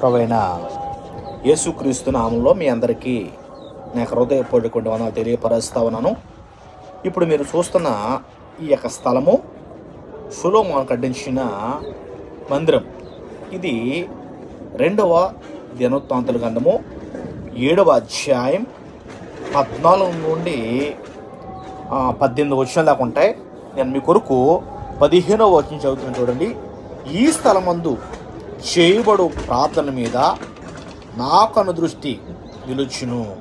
ప్రవైన యేసుక్రీస్తు నామంలో మీ అందరికీ నాకు హృదయపూర్వక వందలు తెలియపరుస్తా ఉన్నాను. ఇప్పుడు మీరు చూస్తున్న ఈ యొక్క స్థలము సులోమాన్ కట్టించిన మందిరం. ఇది రెండవ దినోత్తాంతుల గంధము ఏడవ అధ్యాయం పద్నాలుగు నుండి పద్దెనిమిది వచ్చిన దాకా ఉంటాయి. నేను మీ కొరకు పదిహేనవ వచ్చిన చదువుతున్నాను చూడండి. ఈ స్థలమందు చేయబడు ప్రార్థన మీద నా కను దృష్టి నిలుచును.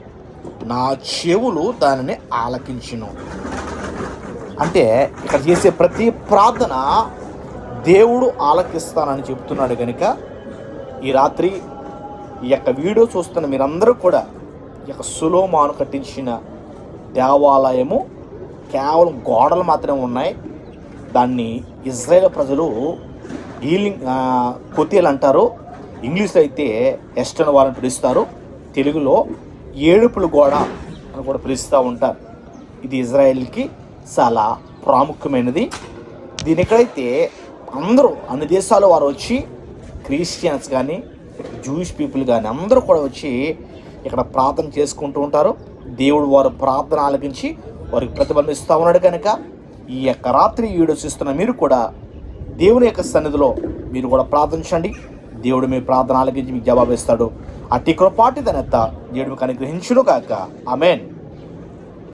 నా చెవులు దానిని ఆలకించును. అంటే ఇక్కడ చేసే ప్రతి ప్రార్థన దేవుడు ఆలకిస్తానని చెప్తున్నాడు కనుక ఈ రాత్రి ఈ యొక్క వీడియో చూస్తున్న మీరందరూ కూడా ఈ యొక్క సులోమాను కట్టించిన దేవాలయము కేవలం గోడలు మాత్రమే ఉన్నాయి. దాన్ని ఇజ్రాయేల్ ప్రజలు ఈలింగ్ కొతేలు అంటారు. ఇంగ్లీష్లో అయితే ఎస్టర్న్ వారని పిలుస్తారు. తెలుగులో ఏడుపుల గోడ అని కూడా పిలుస్తూ ఉంటారు. ఇది ఇజ్రాయెల్కి చాలా ప్రాముఖ్యమైనది. దీని ఎక్కడైతే అందరూ అన్ని దేశాల వారు వచ్చి క్రిస్టియన్స్ కానీ జూయిష్ పీపుల్ కానీ అందరూ కూడా వచ్చి ఇక్కడ ప్రార్థన చేసుకుంటూ ఉంటారు. దేవుడు వారు ప్రార్థన ఆలకించి వారికి ప్రతిబంధిస్తూ ఉన్నాడు కనుక ఈ యొక్క రాత్రి ఈ వీడియో చూస్తున్న మీరు కూడా దేవుని యొక్క సన్నిధిలో మీరు కూడా ప్రార్థించండి దేవుడు మీ ప్రార్థన ఆలకించి మీకు జవాబిస్తాడు అట్టి కృపాటి తనెత్త దేవుడు మీకు అనుగ్రహించును కాక ఆమెన్.